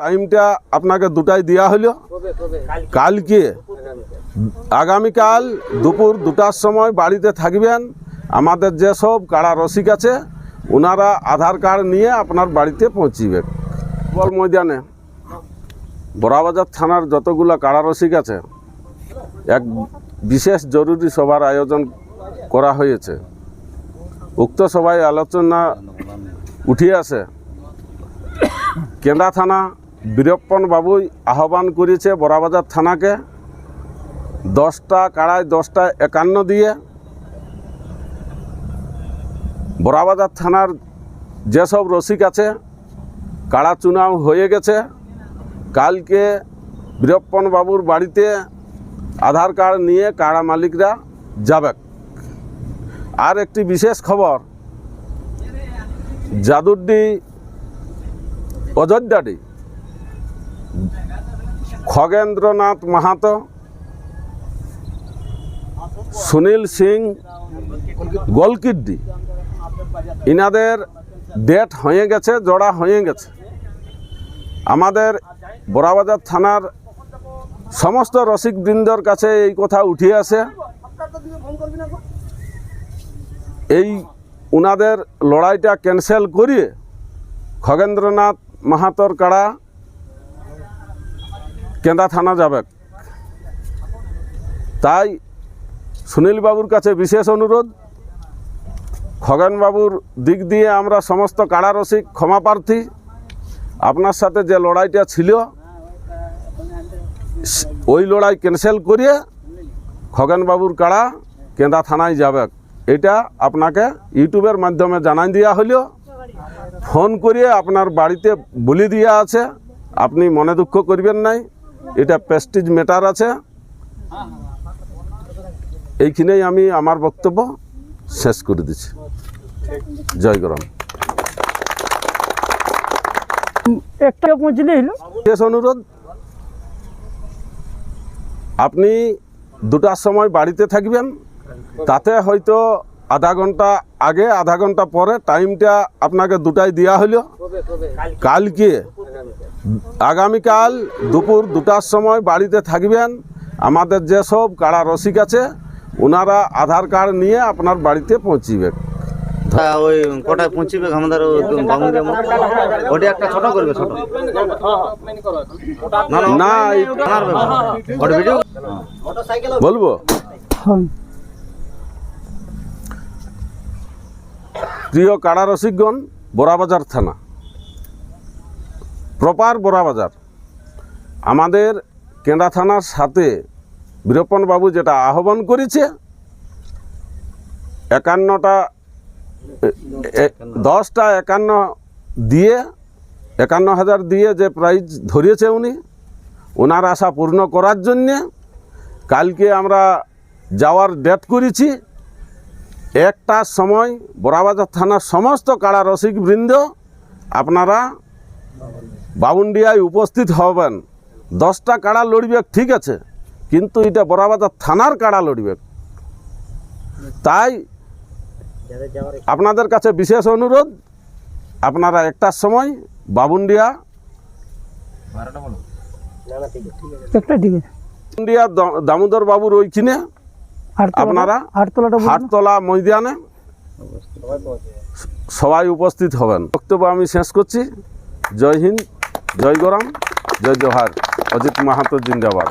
টাইমটা আপনাকে দুটাই দেওয়া হলো। কালকে, আগামীকাল দুপুর দুটার সময় বাড়িতে থাকবেন। আমাদের যেসব কাড়া রসিক আছে ওনারা আধার কার্ড নিয়ে আপনার বাড়িতে পৌঁছিবে। বল ময়দানে। বড়াবাজার থানার যতগুলো কাড়া রসিক আছে, এক বিশেষ জরুরি সভার আয়োজন করা হয়েছে। উক্ত সভায় আলোচনা উঠিয়ে আছে কেন্দা থানা বীরপ্পন বাবুই আহ্বান করেছে বড়াবাজার থানাকে। দশটা কাড়ায় দশটা, একান্ন দিয়ে বড়াবাজার থানার যেসব রসিক আছে, কাড়া চুনাও হয়ে গেছে। কালকে বীরপ্পন বাবুর বাড়িতে আধার কার্ড নিয়ে কাড়া মালিকরা যাবে আর একটি বিশেষ খবর জাদুরডি অযোধ্যাটি খগেন্দ্রনাথ মাহাতো, সুনীল সিং, গোলকিড্ডি। ইনাদের ডেট হয়ে গেছে, জোড়া হয়ে গেছে। আমাদের বড়াবাজার থানার সমস্ত রসিক বৃন্দর কাছে এই কথা উঠে আসে। এই উনাদের লড়াইটা ক্যান্সেল করিয়ে খগেন্দ্রনাথ মাহাতর কাড়া কেন্দা থানা যাবে। তাই সুনীল বাবুর কাছে বিশেষ অনুরোধ, খগেন বাবুর দিক দিয়ে আমরা সমস্ত কাড়া রসিক ক্ষমা প্রার্থী, আপনার সাথে যে লড়াইটা ছিল ওই লড়াই ক্যান্সেল করিয়ে খগেন বাবুর কাড়া কেন্দা থানায় যাবে। এটা আপনাকে ইউটিউবের মাধ্যমে জানাই দেওয়া হলো। ফোন করিয়ে আপনার বাড়িতে বলি দিয়া আছে। আপনি মনে দুঃখ করবেন নাই। এটা প্রেস্টিজ ম্যাটার আছে। এইখানেই আমি আমার বক্তব্য শেষ করে দিচ্ছি। জয় গরম। একটা পৌঁছলে হলো। শেষ অনুরোধ আপনি দুটার সময় বাড়িতে থাকবেন তাতে হয়তো আধা ঘণ্টা আগে আধা ঘণ্টা পরে টাইমটা আপনাকে দুটাই দেওয়া হলো কালকে আগামীকাল দুপুর দুটার সময় বাড়িতে থাকবেন আমাদের যেসব কাড়া রসিক আছে ওনারা আধার কার্ড নিয়ে আপনার বাড়িতে পৌঁছিবে তা ওই কটায় পৌঁছিবে আমাদের ওটা একটা ছোট করবে ছোট না না না এই থানার ব্যাপার ওটা ভিডিও বলব প্রিয় কাড়া রসিকগণ বোরাবাজার থানা। প্রপার বোরাবাজার আমাদের কেন্দ্রা থানার সাথে বীরপ্পন বাবু যেটা আহ্বান করেছে, একান্নটা দশটা একান্ন দিয়ে, একান্ন হাজার দিয়ে যে প্রাইজ ধরিয়েছে উনি, ওনার আশা পূর্ণ করার জন্যে কালকে আমরা যাওয়ার ডেট করেছি। একটার সময় বড়াবাজার থানার সমস্ত কাড়া রসিক বৃন্দ আপনারা বাউন্ডিয়ায় উপস্থিত হবেন। দশটা কাড়া লড়বে ঠিক আছে। কিন্তু এটা বড়াবাজার থানার কাড়া লড়বে। তাই আপনাদের কাছে বিশেষ অনুরোধ আপনারা একটার সময় বাবুন্ডিয়া একটা বাবুন্ডিয়া দামোদর বাবুর ওইখানে আপনারা। হাটতলা ময়দানে সবাই উপস্থিত হবেন। বক্তব্য আমি শেষ করছি। জয় হিন্দ জয় গরম জয় জোহার। অজিত মাহাতো জিন্দাবাদ।